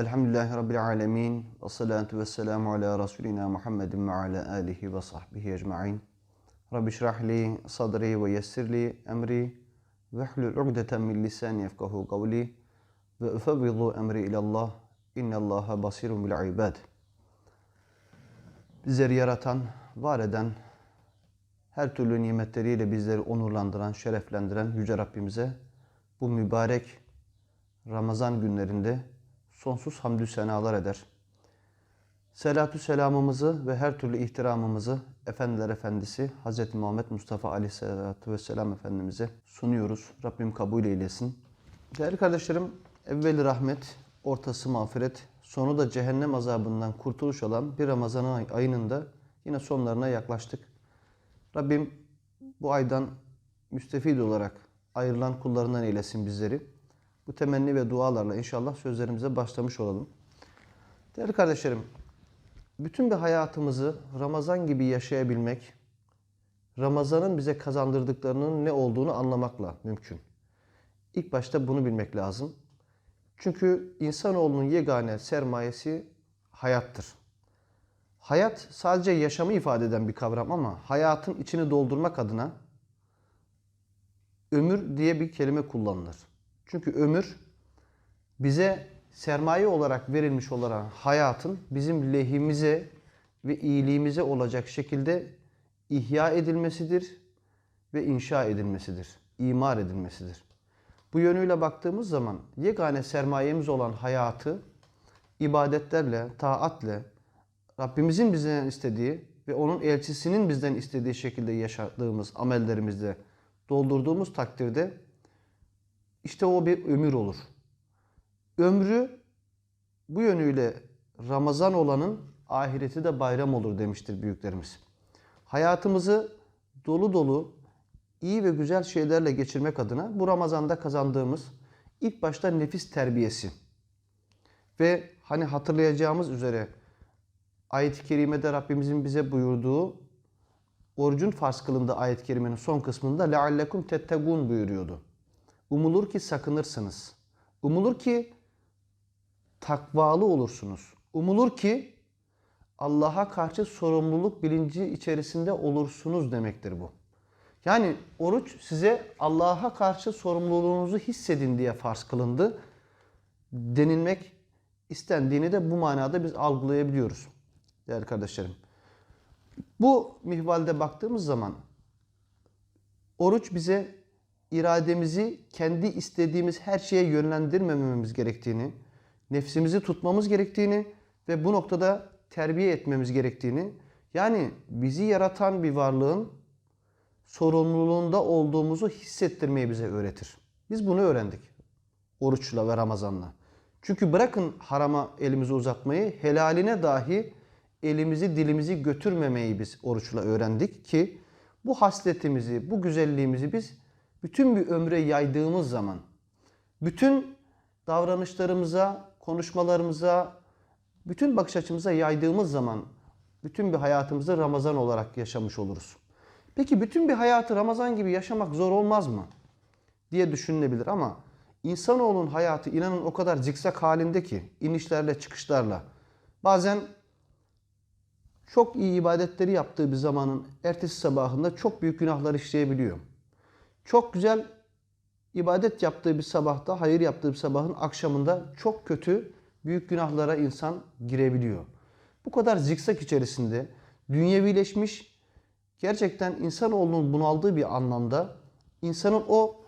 Elhamdülillahi Rabbil alemin. Ve salatu ve selamu ala Resulina Muhammedin ve ala alihi ve sahbihi ecma'in. Rabbi şrahli sadri ve yessirli emri ve hlul ugdeten min lisani yefkahu kavli ve ufevvidu emri ilallah. İnnallaha basirun bil ibad. Bizleri yaratan, var eden, her türlü nimetleriyle bizleri onurlandıran, şereflendiren Yüce Rabbimize bu mübarek Ramazan günlerinde sonsuz hamdü senalar eder. Selatü selamımızı ve her türlü ihtiramımızı Efendiler Efendisi Hz. Muhammed Mustafa Aleyhisselatü Vesselam Efendimiz'e sunuyoruz. Rabbim kabul eylesin. Değerli kardeşlerim, evveli rahmet, ortası mağfiret, sonu da cehennem azabından kurtuluş olan bir Ramazan ay- ayının da yine sonlarına yaklaştık. Rabbim bu aydan müstefid olarak ayrılan kullarından eylesin bizleri. Bu temenni ve dualarla inşallah sözlerimize başlamış olalım. Değerli kardeşlerim, bütün bir hayatımızı Ramazan gibi yaşayabilmek, Ramazan'ın bize kazandırdıklarının ne olduğunu anlamakla mümkün. İlk başta bunu bilmek lazım. Çünkü insanoğlunun yegane sermayesi hayattır. Hayat sadece yaşamı ifade eden bir kavram ama hayatın içini doldurmak adına ömür diye bir kelime kullanılır. Çünkü ömür bize sermaye olarak verilmiş olan hayatın bizim lehimize ve iyiliğimize olacak şekilde ihya edilmesidir ve inşa edilmesidir. imar edilmesidir. Bu yönüyle baktığımız zaman yegane sermayemiz olan hayatı ibadetlerle, taatle, Rabbimizin bizden istediği ve onun elçisinin bizden istediği şekilde yaşadığımız amellerimizde doldurduğumuz takdirde işte o bir ömür olur. Ömrü bu yönüyle Ramazan olanın ahireti de bayram olur demiştir büyüklerimiz. Hayatımızı dolu dolu iyi ve güzel şeylerle geçirmek adına bu Ramazan'da kazandığımız ilk başta nefis terbiyesi ve hani hatırlayacağımız üzere ayet-i kerimede Rabbimizin bize buyurduğu orucun farz kılındığı ayet-i kerimenin son kısmında leallekum tettegun buyuruyordu. Umulur ki sakınırsınız. Umulur ki takvalı olursunuz. Umulur ki Allah'a karşı sorumluluk bilinci içerisinde olursunuz demektir bu. Yani oruç size Allah'a karşı sorumluluğunuzu hissedin diye farz kılındı. Denilmek istendiğini de bu manada biz algılayabiliyoruz değerli kardeşlerim. Bu mihvalde baktığımız zaman oruç bize irademizi kendi istediğimiz her şeye yönlendirmememiz gerektiğini, nefsimizi tutmamız gerektiğini ve bu noktada terbiye etmemiz gerektiğini, yani bizi yaratan bir varlığın sorumluluğunda olduğumuzu hissettirmeyi bize öğretir. Biz bunu öğrendik oruçla ve Ramazan'la. Çünkü bırakın harama elimizi uzatmayı, helaline dahi elimizi dilimizi götürmemeyi biz oruçla öğrendik ki bu hasletimizi, bu güzelliğimizi biz bütün bir ömre yaydığımız zaman, bütün davranışlarımıza, konuşmalarımıza, bütün bakış açımıza yaydığımız zaman bütün bir hayatımızı Ramazan olarak yaşamış oluruz. Peki bütün bir hayatı Ramazan gibi yaşamak zor olmaz mı? diye düşünülebilir ama insanoğlunun hayatı inanın o kadar zikzak halinde ki inişlerle çıkışlarla bazen çok iyi ibadetleri yaptığı bir zamanın ertesi sabahında çok büyük günahlar işleyebiliyor. Çok güzel ibadet yaptığı bir sabahta, hayır yaptığı bir sabahın akşamında çok kötü büyük günahlara insan girebiliyor. Bu kadar zikzak içerisinde dünyevileşmiş, gerçekten insanoğlunun bunaldığı bir anlamda insanın o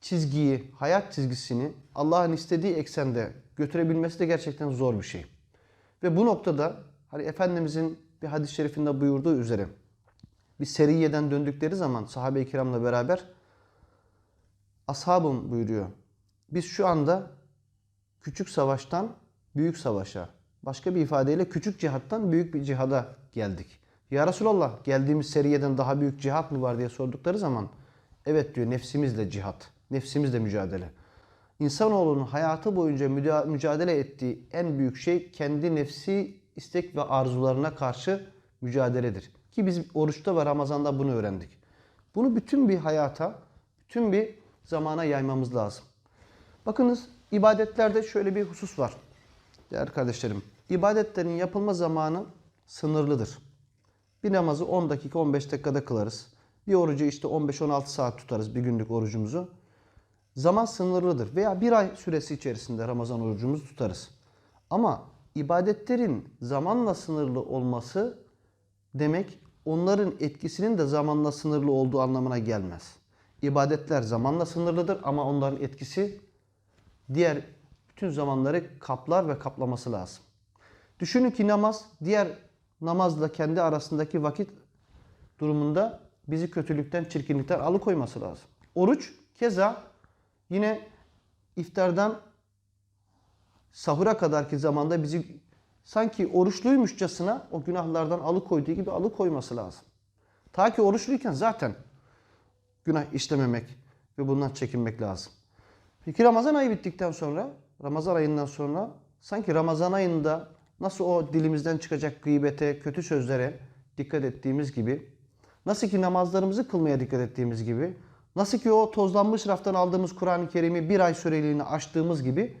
çizgiyi, hayat çizgisini Allah'ın istediği eksende götürebilmesi de gerçekten zor bir şey. Ve bu noktada hani Efendimizin bir hadis-i şerifinde buyurduğu üzere bir seriyeden döndükleri zaman sahabe-i kiramla beraber ashabım buyuruyor. Biz şu anda küçük savaştan büyük savaşa, başka bir ifadeyle küçük cihattan büyük bir cihada geldik. Ya Resulallah geldiğimiz seriyeden daha büyük cihat mı var diye sordukları zaman evet diyor nefsimizle cihat, nefsimizle mücadele. İnsanoğlunun hayatı boyunca mücadele ettiği en büyük şey kendi nefsi istek ve arzularına karşı mücadeledir. Ki biz oruçta ve Ramazan'da bunu öğrendik. Bunu bütün bir hayata, bütün bir zamana yaymamız lazım. Bakınız ibadetlerde şöyle bir husus var. Değerli kardeşlerim, ibadetlerin yapılma zamanı sınırlıdır. Bir namazı 10 dakika 15 dakikada kılarız. Bir orucu işte 15-16 saat tutarız bir günlük orucumuzu. Zaman sınırlıdır veya bir ay süresi içerisinde Ramazan orucumuzu tutarız. Ama ibadetlerin zamanla sınırlı olması demek onların etkisinin de zamanla sınırlı olduğu anlamına gelmez. İbadetler zamanla sınırlıdır ama onların etkisi diğer bütün zamanları kaplar ve kaplaması lazım. Düşünün ki namaz diğer namazla kendi arasındaki vakit durumunda bizi kötülükten, çirkinlikten alıkoyması lazım. Oruç keza yine iftardan sahura kadarki zamanda bizi sanki oruçluymuşçasına o günahlardan alıkoyduğu gibi alıkoyması lazım. Ta ki oruçluyken zaten günah işlememek ve bundan çekinmek lazım. Peki Ramazan ayı bittikten sonra, Ramazan ayından sonra sanki Ramazan ayında nasıl o dilimizden çıkacak gıybete, kötü sözlere dikkat ettiğimiz gibi, nasıl ki namazlarımızı kılmaya dikkat ettiğimiz gibi, nasıl ki o tozlanmış raftan aldığımız Kur'an-ı Kerim'i bir ay süreliğine açtığımız gibi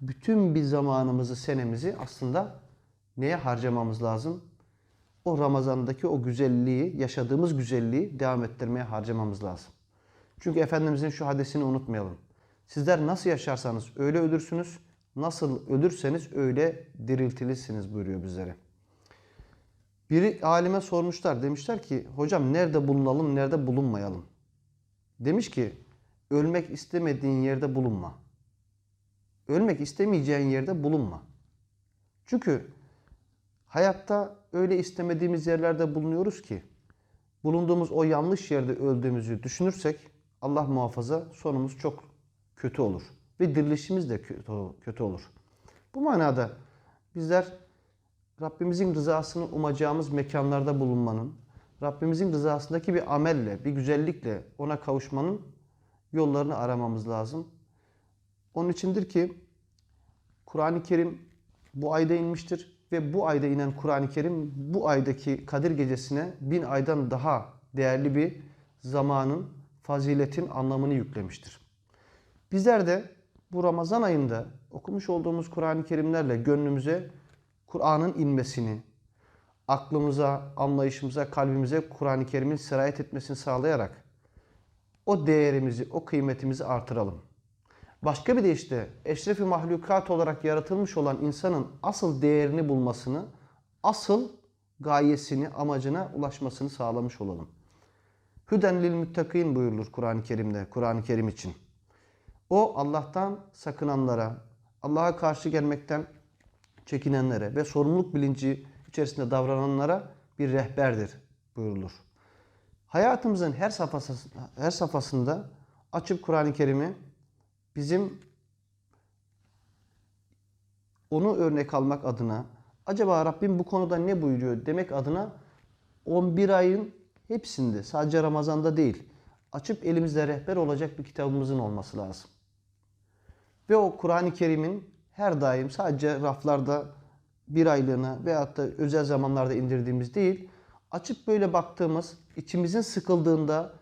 bütün bir zamanımızı, senemizi aslında neye harcamamız lazım? O Ramazan'daki o güzelliği, yaşadığımız güzelliği devam ettirmeye harcamamız lazım. Çünkü Efendimizin şu hadisini unutmayalım. Sizler nasıl yaşarsanız öyle ölürsünüz, nasıl ölürseniz öyle diriltilirsiniz buyuruyor bizlere. Biri alime sormuşlar. Demişler ki hocam nerede bulunalım, nerede bulunmayalım? Demiş ki ölmek istemediğin yerde bulunma. Ölmek istemeyeceğin yerde bulunma. Çünkü hayatta öyle istemediğimiz yerlerde bulunuyoruz ki bulunduğumuz o yanlış yerde öldüğümüzü düşünürsek Allah muhafaza sonumuz çok kötü olur. Ve dirilişimiz de kötü olur. Bu manada bizler Rabbimizin rızasını umacağımız mekanlarda bulunmanın, Rabbimizin rızasındaki bir amelle, bir güzellikle ona kavuşmanın yollarını aramamız lazım. Onun içindir ki Kur'an-ı Kerim bu ayda inmiştir ve bu ayda inen Kur'an-ı Kerim bu aydaki Kadir Gecesi'ne bin aydan daha değerli bir zamanın, faziletin anlamını yüklemiştir. Bizler de bu Ramazan ayında okumuş olduğumuz Kur'an-ı Kerimlerle gönlümüze Kur'an'ın inmesini, aklımıza, anlayışımıza, kalbimize Kur'an-ı Kerim'in sirayet etmesini sağlayarak o değerimizi, o kıymetimizi artıralım. Başka bir de işte eşrefi mahlukat olarak yaratılmış olan insanın asıl değerini bulmasını, asıl gayesini, amacına ulaşmasını sağlamış olalım. Hüden lil müttakin buyurulur Kur'an-ı Kerim'de, Kur'an-ı Kerim için. O Allah'tan sakınanlara, Allah'a karşı gelmekten çekinenlere ve sorumluluk bilinci içerisinde davrananlara bir rehberdir buyurulur. Hayatımızın her safhasında, her safhasında açıp Kur'an-ı Kerim'i bizim onu örnek almak adına acaba Rabbim bu konuda ne buyuruyor demek adına 11 ayın hepsinde sadece Ramazan'da değil açıp elimizde rehber olacak bir kitabımızın olması lazım. Ve o Kur'an-ı Kerim'in her daim sadece raflarda bir aylığına veyahut da özel zamanlarda indirdiğimiz değil, açıp böyle baktığımız, içimizin sıkıldığında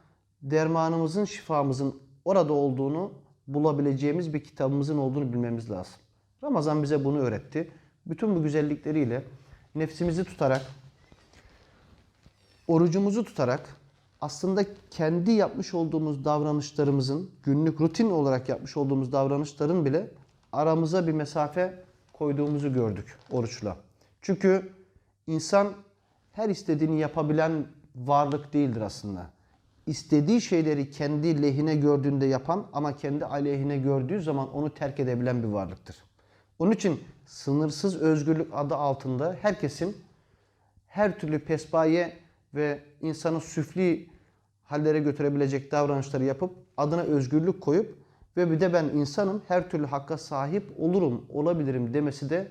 dermanımızın, şifamızın orada olduğunu bulabileceğimiz bir kitabımızın olduğunu bilmemiz lazım. Ramazan bize bunu öğretti. Bütün bu güzellikleriyle nefsimizi tutarak, orucumuzu tutarak aslında kendi yapmış olduğumuz davranışlarımızın, günlük rutin olarak yapmış olduğumuz davranışların bile aramıza bir mesafe koyduğumuzu gördük oruçla. Çünkü insan her istediğini yapabilen varlık değildir aslında. İstediği şeyleri kendi lehine gördüğünde yapan ama kendi aleyhine gördüğü zaman onu terk edebilen bir varlıktır. Onun için sınırsız özgürlük adı altında herkesin her türlü pespaye ve insanı süfli hallere götürebilecek davranışları yapıp adına özgürlük koyup ve bir de ben insanım her türlü hakka sahip olurum, olabilirim demesi de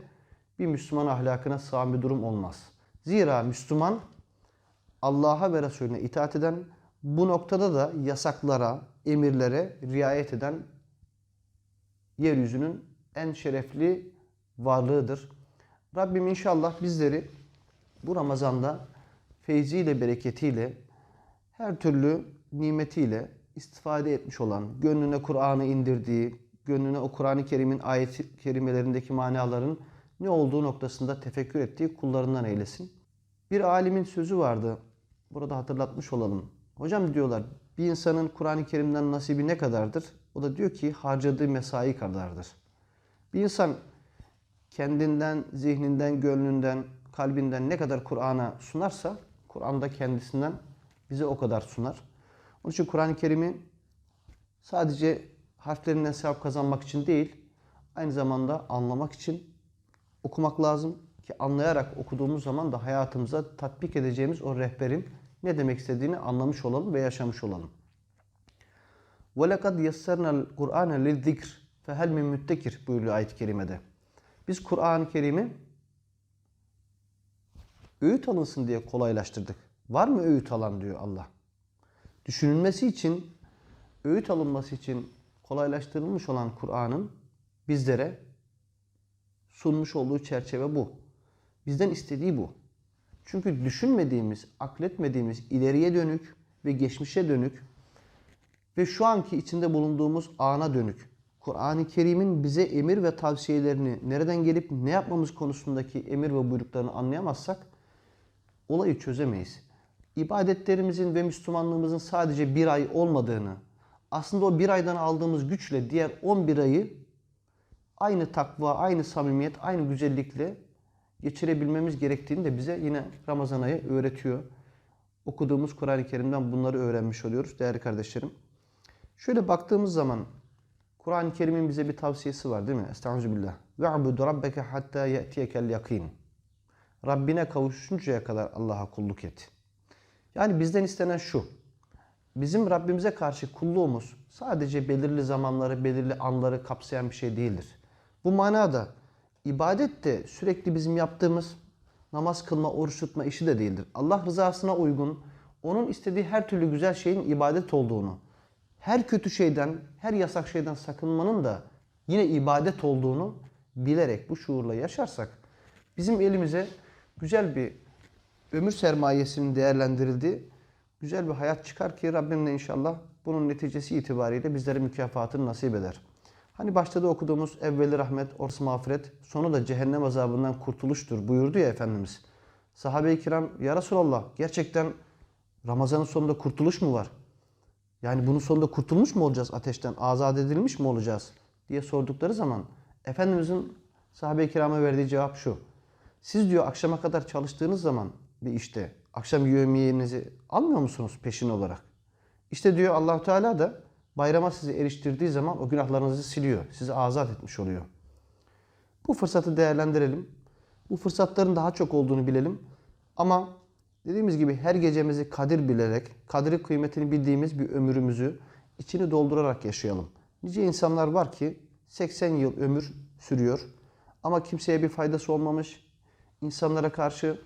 bir Müslüman ahlakına sığan bir durum olmaz. Zira Müslüman Allah'a ve Resulüne itaat eden, bu noktada da yasaklara, emirlere riayet eden yeryüzünün en şerefli varlığıdır. Rabbim inşallah bizleri bu Ramazan'da feyziyle, bereketiyle, her türlü nimetiyle istifade etmiş olan, gönlüne Kur'an'ı indirdiği, gönlüne o Kur'an-ı Kerim'in ayet kerimelerindeki manaların ne olduğu noktasında tefekkür ettiği kullarından eylesin. Bir alimin sözü vardı. Burada hatırlatmış olalım. Hocam diyorlar bir insanın Kur'an-ı Kerim'den nasibi ne kadardır? O da diyor ki harcadığı mesai kadardır. Bir insan kendinden, zihninden, gönlünden, kalbinden ne kadar Kur'an'a sunarsa Kur'an da kendisinden bize o kadar sunar. Onun için Kur'an-ı Kerim'i sadece harflerinden sevap kazanmak için değil, aynı zamanda anlamak için okumak lazım ki anlayarak okuduğumuz zaman da hayatımıza tatbik edeceğimiz o rehberin ne demek istediğini anlamış olalım ve yaşamış olalım. وَلَقَدْ يَسَّرْنَا الْقُرْآنَ لِلذِّكْرِ فَهَلْ مِنْ مُتَّكِرْ buyuruyor ayet-i kerimede. Biz Kur'an-ı Kerim'i öğüt alınsın diye kolaylaştırdık. Var mı öğüt alan diyor Allah. Düşünülmesi için, öğüt alınması için kolaylaştırılmış olan Kur'an'ın bizlere sunmuş olduğu çerçeve bu. Bizden istediği bu. Çünkü düşünmediğimiz, akletmediğimiz ileriye dönük ve geçmişe dönük ve şu anki içinde bulunduğumuz ana dönük Kur'an-ı Kerim'in bize emir ve tavsiyelerini nereden gelip ne yapmamız konusundaki emir ve buyruklarını anlayamazsak olayı çözemeyiz. İbadetlerimizin ve Müslümanlığımızın sadece bir ay olmadığını, aslında o bir aydan aldığımız güçle diğer 11 ayı aynı takva, aynı samimiyet, aynı güzellikle geçirebilmemiz gerektiğini de bize yine Ramazan ayı öğretiyor. Okuduğumuz Kur'an-ı Kerim'den bunları öğrenmiş oluyoruz değerli kardeşlerim. Şöyle baktığımız zaman Kur'an-ı Kerim'in bize bir tavsiyesi var değil mi? Estağfirullah. Ve'bud rabbeke hatta ye'tiyekel yakin. Rabbine kavuşuncaya kadar Allah'a kulluk et. Yani bizden istenen şu. Bizim Rabbimize karşı kulluğumuz sadece belirli zamanları, belirli anları kapsayan bir şey değildir. Bu manada ibadet de sürekli bizim yaptığımız namaz kılma, oruç tutma işi de değildir. Allah rızasına uygun, onun istediği her türlü güzel şeyin ibadet olduğunu, her kötü şeyden, her yasak şeyden sakınmanın da yine ibadet olduğunu bilerek bu şuurla yaşarsak bizim elimize güzel bir ömür sermayesinin değerlendirildiği güzel bir hayat çıkar ki Rabbim de inşallah bunun neticesi itibariyle bizlere mükafatını nasip eder. Hani başta da okuduğumuz evveli rahmet, orası mağfiret, sonu da cehennem azabından kurtuluştur buyurdu ya Efendimiz. Sahabe-i kiram ya Resulallah gerçekten Ramazan'ın sonunda kurtuluş mu var? Yani bunun sonunda kurtulmuş mu olacağız ateşten? Azat edilmiş mi olacağız? diye sordukları zaman Efendimizin sahabe-i kirama verdiği cevap şu. Siz diyor akşama kadar çalıştığınız zaman bir işte akşam yevmiyenizi almıyor musunuz peşin olarak? İşte diyor allah Teala da bayrama sizi eriştirdiği zaman o günahlarınızı siliyor. Sizi azat etmiş oluyor. Bu fırsatı değerlendirelim. Bu fırsatların daha çok olduğunu bilelim. Ama dediğimiz gibi her gecemizi kadir bilerek, kadri kıymetini bildiğimiz bir ömrümüzü içini doldurarak yaşayalım. Nice insanlar var ki 80 yıl ömür sürüyor ama kimseye bir faydası olmamış, insanlara karşı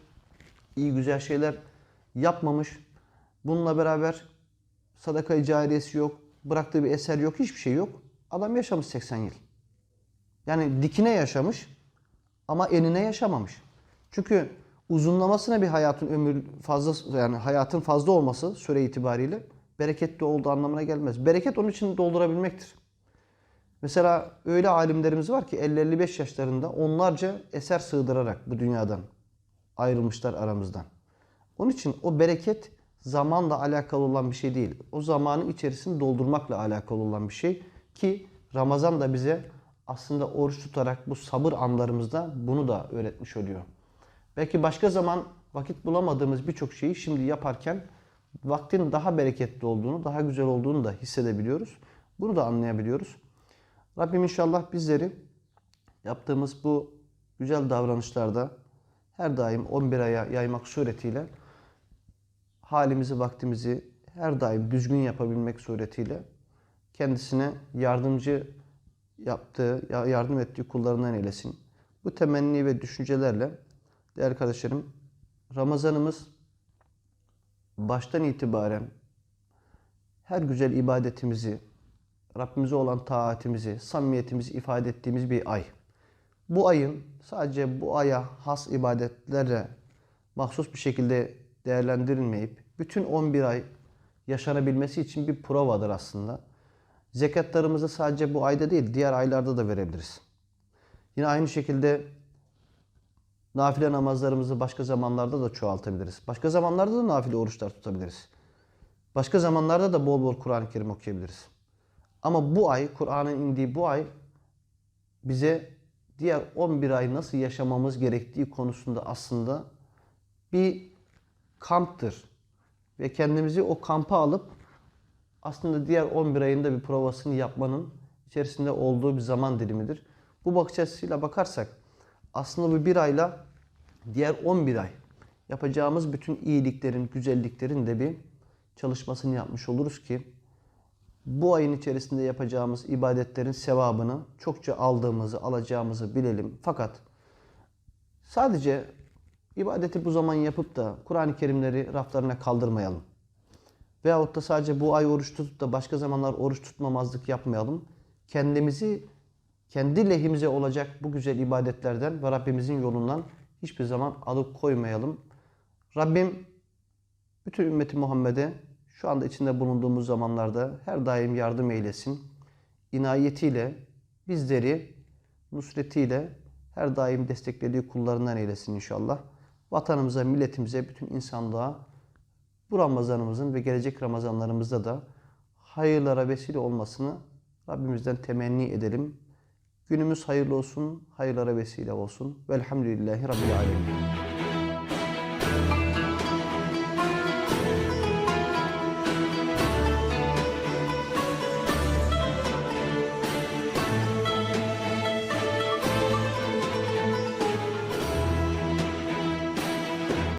iyi güzel şeyler yapmamış. Bununla beraber sadaka-i cariyesi yok, bıraktığı bir eser yok, hiçbir şey yok. Adam yaşamış 80 yıl. Yani dikine yaşamış ama enine yaşamamış. Çünkü uzunlamasına bir hayatın ömür fazla yani hayatın fazla olması süre itibariyle bereketli olduğu anlamına gelmez. Bereket onun için doldurabilmektir. Mesela öyle alimlerimiz var ki 50-55 yaşlarında onlarca eser sığdırarak bu dünyadan ayrılmışlar aramızdan. Onun için o bereket zamanla alakalı olan bir şey değil. O zamanın içerisini doldurmakla alakalı olan bir şey ki Ramazan da bize aslında oruç tutarak bu sabır anlarımızda bunu da öğretmiş oluyor. Belki başka zaman vakit bulamadığımız birçok şeyi şimdi yaparken vaktin daha bereketli olduğunu, daha güzel olduğunu da hissedebiliyoruz. Bunu da anlayabiliyoruz. Rabbim inşallah bizleri yaptığımız bu güzel davranışlarda her daim 11 aya yaymak suretiyle halimizi, vaktimizi her daim düzgün yapabilmek suretiyle kendisine yardımcı yaptığı, yardım ettiği kullarından eylesin. Bu temenni ve düşüncelerle değerli kardeşlerim Ramazanımız baştan itibaren her güzel ibadetimizi, Rabbimize olan taatimizi, samimiyetimizi ifade ettiğimiz bir ay. Bu ayın sadece bu aya has ibadetlerle mahsus bir şekilde değerlendirilmeyip bütün 11 ay yaşanabilmesi için bir provadır aslında. Zekatlarımızı sadece bu ayda değil diğer aylarda da verebiliriz. Yine aynı şekilde Nafile namazlarımızı başka zamanlarda da çoğaltabiliriz. Başka zamanlarda da nafile oruçlar tutabiliriz. Başka zamanlarda da bol bol Kur'an-ı Kerim okuyabiliriz. Ama bu ay, Kur'an'ın indiği bu ay bize diğer 11 ay nasıl yaşamamız gerektiği konusunda aslında bir kamptır. Ve kendimizi o kampa alıp aslında diğer 11 ayında bir provasını yapmanın içerisinde olduğu bir zaman dilimidir. Bu bakış açısıyla bakarsak aslında bu bir ayla diğer 11 ay yapacağımız bütün iyiliklerin, güzelliklerin de bir çalışmasını yapmış oluruz ki bu ayın içerisinde yapacağımız ibadetlerin sevabını çokça aldığımızı, alacağımızı bilelim. Fakat sadece ibadeti bu zaman yapıp da Kur'an-ı Kerimleri raflarına kaldırmayalım. Veyahut da sadece bu ay oruç tutup da başka zamanlar oruç tutmamazlık yapmayalım. Kendimizi kendi lehimize olacak bu güzel ibadetlerden ve Rabbimizin yolundan hiçbir zaman alıp koymayalım. Rabbim bütün ümmeti Muhammed'e şu anda içinde bulunduğumuz zamanlarda her daim yardım eylesin. İnayetiyle bizleri nusretiyle her daim desteklediği kullarından eylesin inşallah. Vatanımıza, milletimize, bütün insanlığa bu Ramazanımızın ve gelecek Ramazanlarımızda da hayırlara vesile olmasını Rabbimizden temenni edelim. Günümüz hayırlı olsun, hayırlara vesile olsun. Velhamdülillahi Rabbil Alemin.